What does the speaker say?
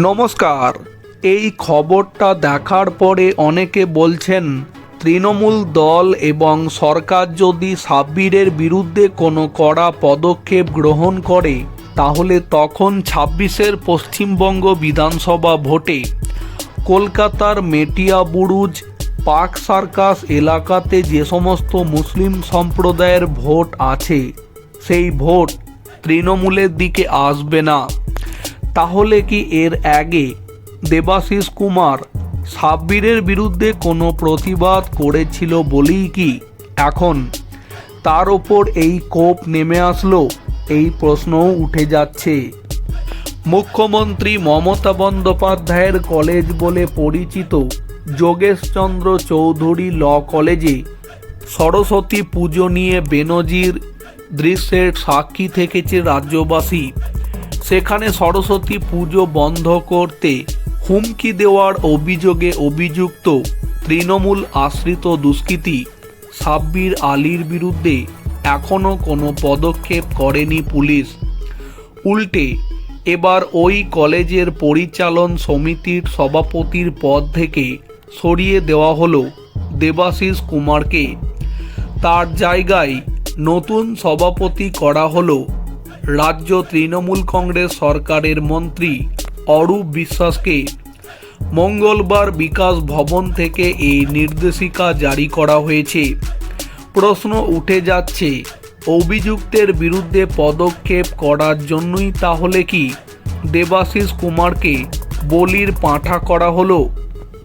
নমস্কার। এই খবরটা দেখার পরে অনেকে বলছেন, তৃণমূল দল এবং সরকার যদি সাব্বিরের বিরুদ্ধে কোনো কড়া পদক্ষেপ গ্রহণ করে, তাহলে তখন ছাব্বিশের পশ্চিমবঙ্গ বিধানসভা ভোটে কলকাতার মেটিয়া বুরুজ, পাক সার্কাস এলাকাতে যে সমস্ত মুসলিম সম্প্রদায়ের ভোট আছে, সেই ভোট তৃণমূলের দিকে আসবে না। তাহলে কি এর আগে দেবাশিস কুমার সাব্বিরের বিরুদ্ধে কোনো প্রতিবাদ করেছিল বলেই কি? এখন তার ওপর এই কোপ নেমে আসলো, এই প্রশ্নও উঠে যাচ্ছে। মুখ্যমন্ত্রী মমতা বন্দ্যোপাধ্যায়ের কলেজ বলে পরিচিত যোগেশচন্দ্র চৌধুরী ল কলেজে সরস্বতী পুজো নিয়ে বেনজির দৃশ্যের সাক্ষী থেকেছে রাজ্যবাসী। সেখানে সরস্বতী পুজো বন্ধ করতে হুমকি দেওয়ার অভিযোগে অভিযুক্ত তৃণমূল আশ্রিত দুষ্কৃতী সাব্বির আলীর বিরুদ্ধে এখনও কোনো পদক্ষেপ করেনি পুলিশ। উল্টে, এবার ওই কলেজের পরিচালন সমিতির সভাপতির পদ থেকে সরিয়ে দেওয়া হলো দেবাশিস কুমারকে। তার জায়গায় নতুন সভাপতি করা হলো রাজ্য তৃণমূল কংগ্রেস সরকারের মন্ত্রী অরূপ বিশ্বাসকে মঙ্গলবার বিকাশ ভবন থেকে এই নির্দেশিকা জারি করা হয়েছে। প্রশ্ন উঠে যাচ্ছে, অভিযুক্তের বিরুদ্ধে পদক্ষেপ করার জন্যই তাহলে কি দেবাশিস কুমারকে বলির পাঁঠা করা হলো?